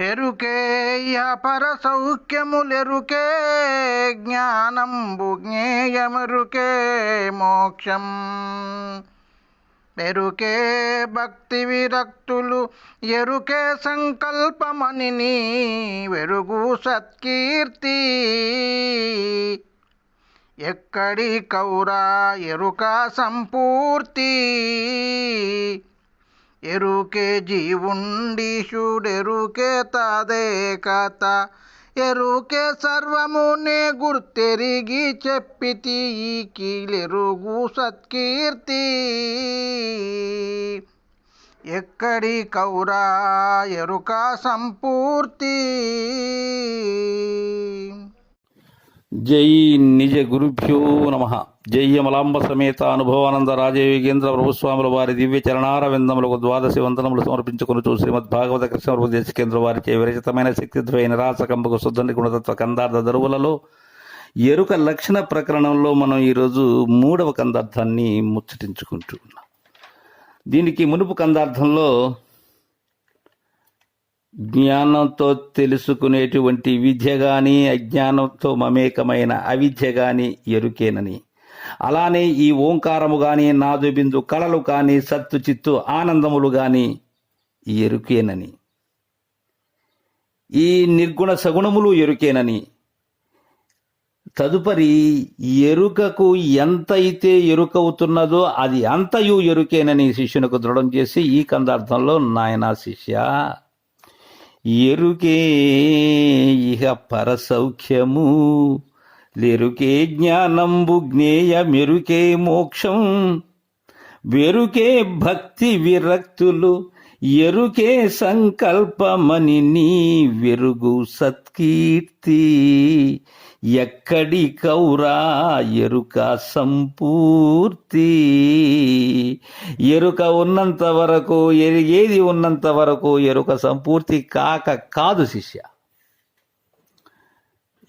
ఎరుకే అపర సౌఖ్యములెరుకే జ్ఞానంబు జ్ఞేయమెరుకే మోక్షం ఎరుకే భక్తి విరక్తులు ఎరుకే సంకల్పమని వెరుగు సత్కీర్తి. ఎక్కడి కౌరా ఎరుక సంపూర్తి. ఎరుకే జీవుండీషుడెరుకే తాదే కథ ఎరుకే సర్వమునే గుర్తెరిగి చెప్పితి ఈ కీలెరుగు సత్కీర్తి. ఎక్కడి కౌరా ఎరుక సంపూర్తి. జై నిజ గురుభ్యో నమ. జై అమలాంబ సమేత అనుభవానంద రాజయోగేంద్ర ప్రభుస్వాముల వారి దివ్య చరణారవిందములకు ద్వాదశి వందనములు సమర్పించుకుని శ్రీమద్ భాగవత కృష్ణ దేశ కేంద్ర వారిచే విరచితమైన శక్తిద్వయ నిరాసకంబకు శుద్ధని గుణతత్వ కందార్థ దరువులలో ఎరుక లక్షణ ప్రకరణంలో మనం ఈరోజు మూడవ కందార్థాన్ని ముచ్చటించుకుంటూ ఉన్నాం దీనికి మునుపు కందార్థంలో జ్ఞానంతో తెలుసుకునేటువంటి విద్య గాని అజ్ఞానంతో మమేకమైన అవిద్య గాని ఎరుకేనని. అలానే ఈ ఓంకారము గాని నాదు బిందు కళలు కాని సత్తు చిత్తు ఆనందములు గాని ఎరుకేనని. ఈ నిర్గుణ సగుణములు ఎరుకేనని. తదుపరి ఎరుకకు ఎంత అయితే ఎరుకవుతున్నదో అది అంతయు ఎరుకేనని శిష్యునకు దృఢం చేసి ఈ కందార్థంలో నాయనా శిష్య ఎరుకే ఇహ పరసౌఖ్యము లెరుకే జ్ఞానంబు జ్ఞేయ మెరుకే మోక్షం వెరుకే భక్తి విరక్తులు ఎరుకే సంకల్పమని నీ వెరుగు సత్కీర్తి. ఎక్కడి కౌరా ఎరుక సంపూర్తి. ఎరుక ఉన్నంత వరకు ఏది ఉన్నంత వరకు ఎరుక సంపూర్తి కాక కాదు శిష్య.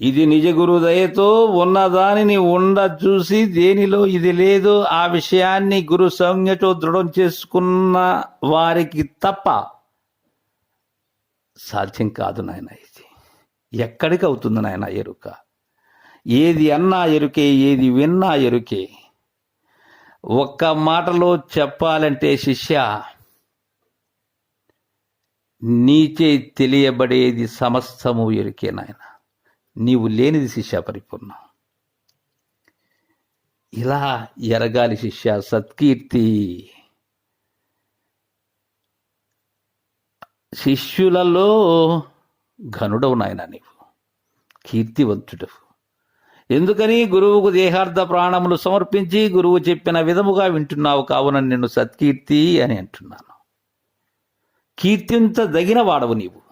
ఇది నిజ గురువు దయతో ఉన్నదానిని ఉండ చూసి దేనిలో ఇది లేదు ఆ విషయాన్ని గురు సంజ్ఞతో దృఢం చేసుకున్న వారికి తప్ప సాధ్యం కాదు నాయన ఇది. ఎక్కడికి అవుతుంది నాయన ఎరుక? ఏది అన్నా ఎరుకే ఏది విన్నా ఎరుకే. ఒక్క మాటలో చెప్పాలంటే శిష్య నీచే తెలియబడేది సమస్తము ఎరుకే నాయన. నీవు లేనిది శిష్య పరిపూర్ణం. ఇలా ఎరగాలి శిష్య సత్కీర్తి. శిష్యులలో ఘనుడవు నాయన నీవు కీర్తివంతుడవు. ఎందుకని గురువుకు దేహార్థ ప్రాణములు సమర్పించి గురువు చెప్పిన విధముగా వింటున్నావు కావున నిన్ను సత్కీర్తి అని అంటున్నాను. కీర్తింత దగిన వాడవు నీవు.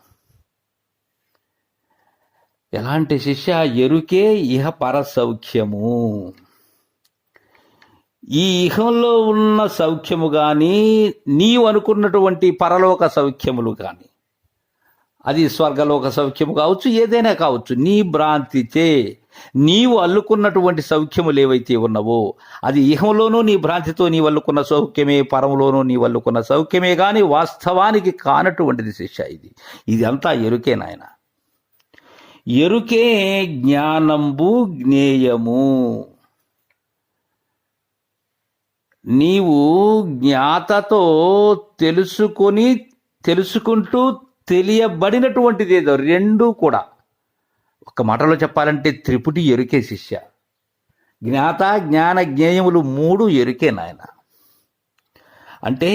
ఎలాంటి శిష్య ఎరుకే ఇహ పర సౌఖ్యము ఈ ఇహంలో ఉన్న సౌఖ్యము కానీ నీవు అనుకున్నటువంటి పరలోక సౌఖ్యములు కానీ అది స్వర్గలోక సౌఖ్యము కావచ్చు ఏదైనా కావచ్చు నీ భ్రాంతితే నీవు అల్లుకున్నటువంటి సౌఖ్యములు ఏవైతే ఉన్నవో అది ఇహంలోనూ నీ భ్రాంతితో నీ వల్లుకున్న సౌఖ్యమే పరములోనూ నీ వల్లుకున్న సౌఖ్యమే కానీ వాస్తవానికి కానటువంటిది శిష్య ఇది. ఇది అంతా ఎరుకే నాయన. ఎరుకే జ్ఞానంబు జ్ఞేయము. నీవు జ్ఞాతతో తెలుసుకొని తెలుసుకుంటూ తెలియబడినటువంటిది ఏదో రెండు కూడా. ఒక మాటలో చెప్పాలంటే త్రిపుటి ఎరుకే శిష్య. జ్ఞాత జ్ఞాన జ్ఞేయములు మూడు ఎరుకే నాయన. అంటే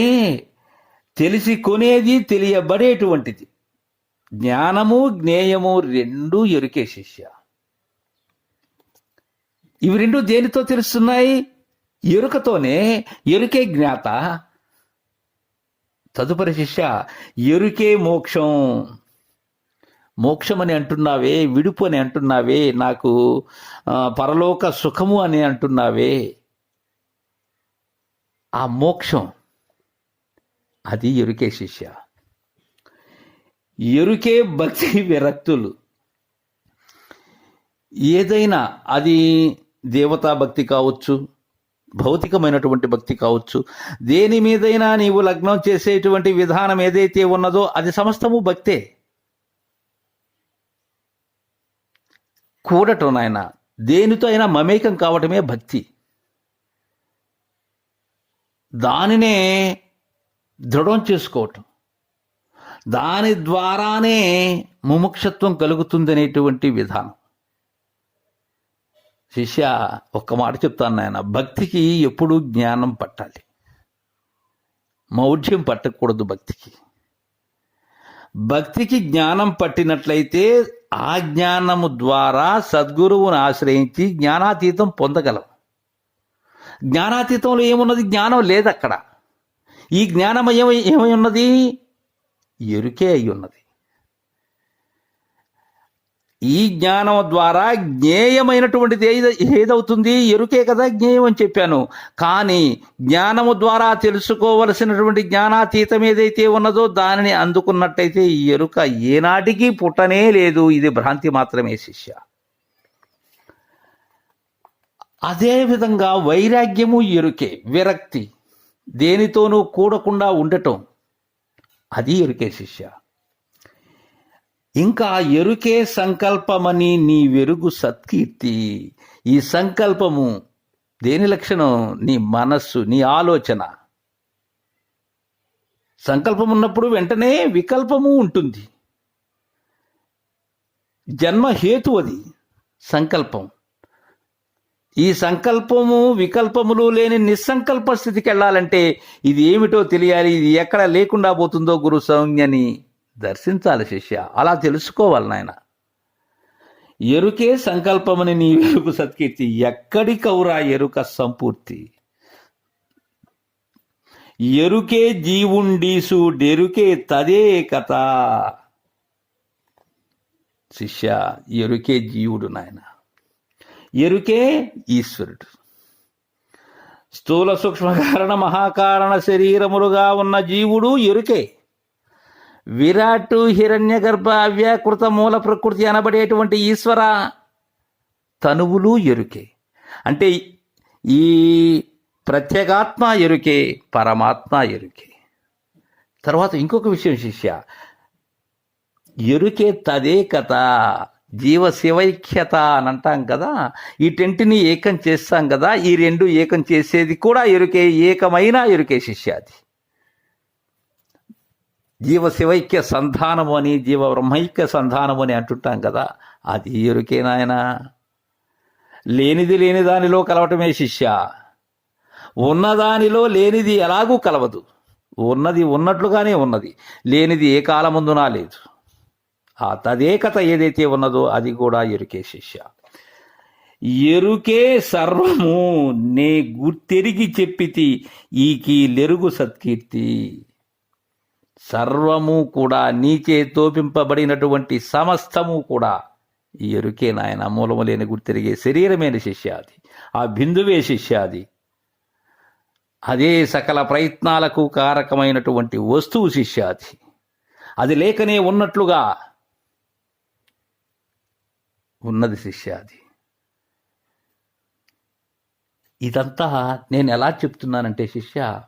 తెలిసి కొనేది తెలియబడేటువంటిది. జ్ఞానము జ్ఞేయము రెండు ఎరుకే శిష్య ఇవి రెండు దేనితో తెలుస్తున్నాయి? ఎరుకతోనే. ఎరుకే జ్ఞాత. తదుపరి శిష్య ఎరుకే మోక్షం. మోక్షం అని అంటున్నావే విడుపు అని అంటున్నావే నాకు పరలోక సుఖము అని అంటున్నావే. ఆ మోక్షం అది ఎరుకే శిష్య. ఎరుకే భక్తి విరక్తులు. ఏదైనా అది దేవతా భక్తి కావచ్చు భౌతికమైనటువంటి భక్తి కావచ్చు దేని మీదైనా నీవు లగ్నం చేసేటువంటి విధానం ఏదైతే ఉన్నదో అది సమస్తము భక్తే. కూడటం నాయన దేనితో అయినా మమేకం కావటమే భక్తి. దానినే దృఢం చేసుకోవటం. దాని ద్వారానే ముముక్షత్వం కలుగుతుందనేటువంటి విధానం. శిష్య ఒక్క మాట చెప్తాను నాయన భక్తికి ఎప్పుడూ జ్ఞానం పట్టాలి. మౌఢ్యం పట్టకూడదు భక్తికి. భక్తికి జ్ఞానం పట్టినట్లయితే ఆ జ్ఞానము ద్వారా సద్గురువుని ఆశ్రయించి జ్ఞానాతీతం పొందగలం. జ్ఞానాతీతంలో ఏమున్నది? జ్ఞానం లేదు అక్కడ ఈ జ్ఞానం ఏమై ఏమై ఉన్నది? ఎరుకే అయి ఉన్నది ఈ జ్ఞానం ద్వారా జ్ఞేయమైనటువంటిది ఏది ఏదవుతుంది? ఎరుకే కదా జ్ఞేయం అని చెప్పాను. కానీ జ్ఞానము ద్వారా తెలుసుకోవలసినటువంటి జ్ఞానాతీతం ఏదైతే ఉన్నదో దానిని అందుకున్నట్టయితే ఈ ఎరుక ఏనాటికి పుట్టనే లేదు. ఇది భ్రాంతి మాత్రమే శిష్య. అదేవిధంగా వైరాగ్యము ఎరుకే విరక్తి. దేనితోనూ కూడకుండా ఉండటం. అది ఎరుకే శిష్య. ఇంకా ఎరుకే సంకల్పమని నీ వెరుగు సత్కీర్తి. ఈ సంకల్పము దేని లక్షణం? నీ మనస్సు నీ ఆలోచన. సంకల్పం ఉన్నప్పుడు వెంటనే వికల్పము ఉంటుంది. జన్మ హేతు అది సంకల్పం. ఈ సంకల్పము వికల్పములు లేని నిస్సంకల్ప స్థితికి వెళ్ళాలంటే ఇది ఏమిటో తెలియాలి ఇది ఎక్కడ లేకుండా పోతుందో గురు సంజ్ఞని దర్శించాలి శిష్య. అలా తెలుసుకోవాలి నాయన. ఎరుకే సంకల్పమని నీ వెరుకు సత్కీర్తి. ఎక్కడి కౌరా ఎరుక సంపూర్తి? ఎరుకే జీవుండీసు డెరుకే తదే కథ. శిష్య ఎరుకే జీవుడు నాయన. ఎరుకే ఈశ్వరుడు. స్థూల సూక్ష్మ కారణ మహాకారణ శరీరములుగా ఉన్న జీవుడు ఎరుకే. విరాట్ హిరణ్య గర్భ అవ్యాకృత మూల ప్రకృతి అనబడేటువంటి ఈశ్వర తనువులు ఎరుకే. అంటే ఈ ప్రత్యేగాత్మ ఎరుకే పరమాత్మ ఎరుకే. తర్వాత ఇంకొక విషయం శిష్య ఎరుకే తదే కథ జీవ శివైక్యత అని అంటాం కదా ఈ టెంట్ని ఏకం చేస్తాం కదా ఈ రెండు ఏకం చేసేది కూడా ఎరుకే ఏకమైన ఎరుకే శిష్య అది జీవ శివైక్య సంధానము అని జీవ బ్రహ్మైక్య సంధానము అని అంటుంటాం కదా అది ఎరుకే నాయన. లేనిది లేని దానిలో కలవటమే శిష్య. ఉన్నదానిలో లేనిది ఎలాగూ కలవదు. ఉన్నది ఉన్నట్లుగానే ఉన్నది. లేనిది ఏ కాలముందునా లేదు. ఆ తదేకత ఏదైతే ఉన్నదో అది కూడా ఎరుకే శిష్య. ఎరుకే సర్వము నే గుర్తెరిగి చెప్పితి ఈకి లెరుగు సత్కీర్తి. సర్వము కూడా నీచే తోపింపబడినటువంటి సమస్తము కూడా ఈ ఎరుకే నాయన మూలము లేని గుర్తెరిగే శరీరమైన శిష్యాది ఆ బిందువే శిష్యాది అదే. సకల ప్రయత్నాలకు కారకమైనటువంటి వస్తువు శిష్యాది అది లేకనే ఉన్నట్లుగా ఉన్నది శిష్యాది ఇదంతా నేను ఎలా చెప్తున్నానంటే శిష్య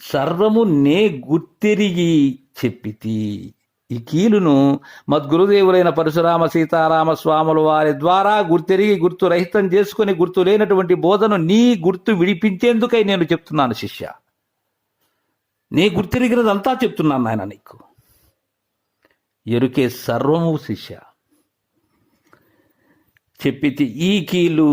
సర్వము నే గుర్తెరిగి చెప్పితి. ఈ కీలును మద్గురుదేవులైన పరశురామ సీతారామ స్వాముల వారి ద్వారా గుర్తెరిగి గుర్తు రహితం చేసుకుని గుర్తు లేనటువంటి బోధను నీ గుర్తు విడిపించేందుకై నేను చెప్తున్నాను శిష్య. నీ గుర్తిరిగినదంతా చెప్తున్నాను నాయన నీకు. ఎరుకే సర్వము శిష్య. చెప్పితి ఈ కీలు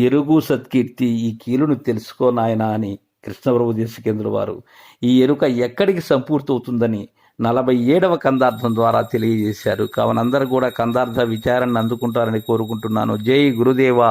ఎరుగు సత్కీర్తి ఈ కీలును తెలుసుకో నాయనా అని కృష్ణప్రభు దేశకేంద్రుల వారు ఈ ఎరుక ఎక్కడికి సంపూర్తి అవుతుందని నలభై ఏడవ కందార్థం ద్వారా తెలియజేశారు. కావున అందరూ కూడా కందార్థ విచారాన్ని అందుకుంటారని కోరుకుంటున్నాను. జై గురుదేవా!